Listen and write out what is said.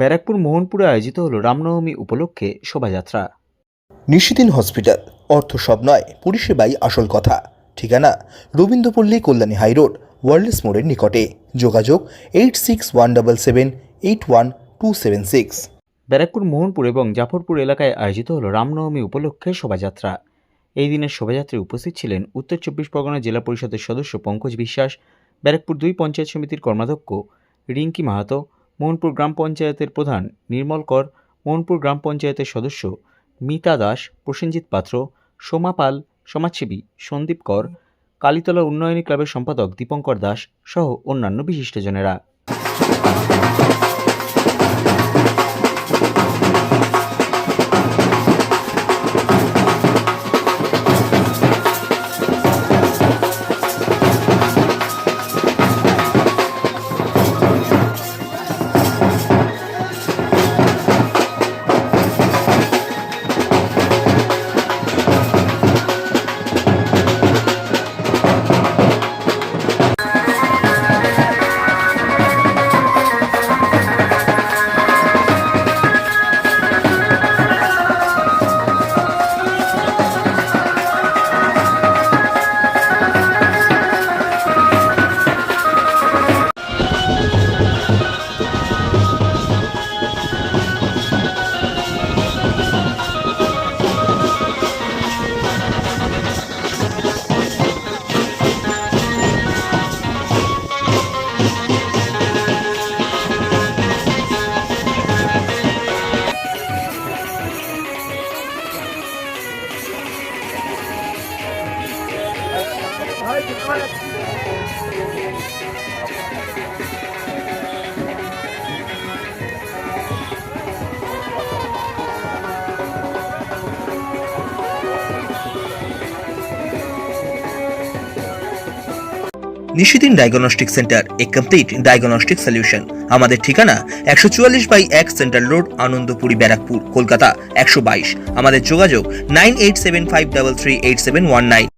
ব্যারাকপুর মোহনপুরে আয়োজিত হল রামনবমী উপলক্ষে শোভাযাত্রা। নিশিদিন হসপিটাল অর্থ সব নয় পরিষেবাই আসল কথা। ঠিকানা রবীন্দ্রপল্লী কল্যাণী হাইরোড ওয়ার্ল্ডস মোড়ের নিকটে। যোগাযোগ eight six one double seven eight one two seven six. Barrackpore Mohanpur এবং জাফরপুর এলাকায় আয়োজিত হল রামনবমী উপলক্ষে শোভাযাত্রা। এই দিনের শোভাযাত্রায় উপস্থিত ছিলেন উত্তর চব্বিশ পরগনা জেলা পরিষদের সদস্য পঙ্কজ বিশ্বাস ব্যারাকপুর দুই পঞ্চায়েত সমিতির কর্মাধ্যক্ষ রিঙ্কি মাহাতো মোহনপুর গ্রাম পঞ্চায়েতের প্রধান নির্মল কর, মোহনপুর গ্রাম পঞ্চায়েতের সদস্য মিতা দাস, প্রসেনজিৎ পাত্র, সোমা পাল, সমাজসেবী সন্দীপ কর, কালীতলা উন্নয়নী ক্লাবের সম্পাদক দীপঙ্কর দাস সহ অন্যান্য বিশিষ্টজনেরা। Nishidin diagnostic centre a complete diagnostic solution আমাদের ঠিকানা একশো চুয়াল্লিশ বাই এক সেন্ট্রাল রোড আনন্দপুরি, ব্যারাকপুর, কলকাতা, একশো বাইশ। আমাদের যোগাযোগ nine eight seven five double three eight seven one nine.